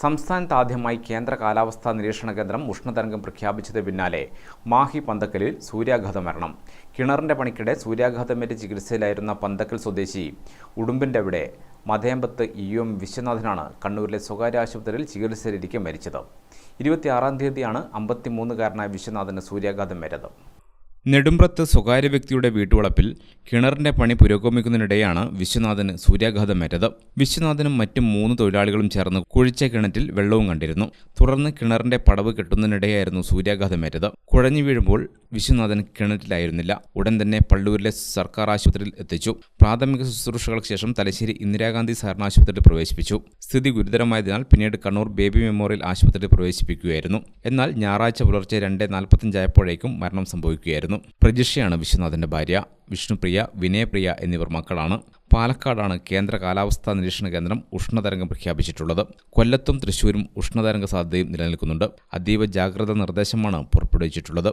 സംസ്ഥാനത്ത് ആദ്യമായി കേന്ദ്ര കാലാവസ്ഥാ നിരീക്ഷണ കേന്ദ്രം ഉഷ്ണതരംഗം പ്രഖ്യാപിച്ചത് പിന്നാലെ. മാഹി പന്തക്കലിൽ സൂര്യാഘാത മരണം. കിണറിന്റെ പണിക്കിടെ സൂര്യാഘാതമേറ്റ് ചികിത്സയിലായിരുന്ന പന്തക്കൽ സ്വദേശി ഉടുമ്പിന്റെ അവിടെ മതയമ്പത്ത് ഇ എം വിശ്വനാഥനാണ് കണ്ണൂരിലെ സ്വകാര്യ ആശുപത്രിയിൽ ചികിത്സയിലിരിക്കെ മരിച്ചത്. ഇരുപത്തിയാറാം തീയതിയാണ് അമ്പത്തിമൂന്നുകാരനായ വിശ്വനാഥന് സൂര്യാഘാതം സൂര്യാഘാതമേറ്റത് നെടുമ്പ്രത്ത് സ്വകാര്യ വ്യക്തിയുടെ വീട്ടുവളപ്പിൽ കിണറിന്റെ പണി പുരോഗമിക്കുന്നതിനിടെയാണ് വിശ്വനാഥന് സൂര്യാഘാതമേറ്റത് വിശ്വനാഥനും മറ്റും മൂന്ന് തൊഴിലാളികളും ചേർന്ന് കുഴിച്ച കിണറ്റിൽ വെള്ളവും കണ്ടിരുന്നു. തുടർന്ന് കിണറിന്റെ പടവ് കെട്ടുന്നതിനിടെയായിരുന്നു സൂര്യാഘാതമേറ്റത് കുഴഞ്ഞു വീഴുമ്പോൾ വിശ്വനാഥൻ കിണറ്റിലായിരുന്നില്ല. ഉടൻ തന്നെ പള്ളൂരിലെ സർക്കാർ ആശുപത്രിയിൽ എത്തിച്ചു. പ്രാഥമിക ശുശ്രൂഷകൾക്ക് ശേഷം തലശ്ശേരി ഇന്ദിരാഗാന്ധി സഹകരണ ആശുപത്രിയിൽ പ്രവേശിപ്പിച്ചു. സ്ഥിതി ഗുരുതരമായതിനാൽ പിന്നീട് കണ്ണൂർ ബേബി മെമ്മോറിയൽ ആശുപത്രിയിൽ പ്രവേശിപ്പിക്കുകയായിരുന്നു. എന്നാൽ ഞായറാഴ്ച പുലർച്ചെ രണ്ട് നാൽപ്പത്തഞ്ചായപ്പോഴേക്കും മരണം സംഭവിക്കുകയായിരുന്നു. പ്രജിഷയാണ് വിശ്വനാഥന്റെ ഭാര്യ വിഷ്ണുപ്രിയ വിനയപ്രിയ എന്നിവർ മക്കളാണ്. പാലക്കാടാണ് കേന്ദ്ര കാലാവസ്ഥാ നിരീക്ഷണ കേന്ദ്രം ഉഷ്ണതരംഗം പ്രഖ്യാപിച്ചിട്ടുള്ളത്. കൊല്ലത്തും തൃശൂരും ഉഷ്ണതരംഗ സാധ്യതയും നിലനിൽക്കുന്നുണ്ട്. അതീവ ജാഗ്രതാ നിർദ്ദേശമാണ് പുറപ്പെടുവിച്ചിട്ടുള്ളത്.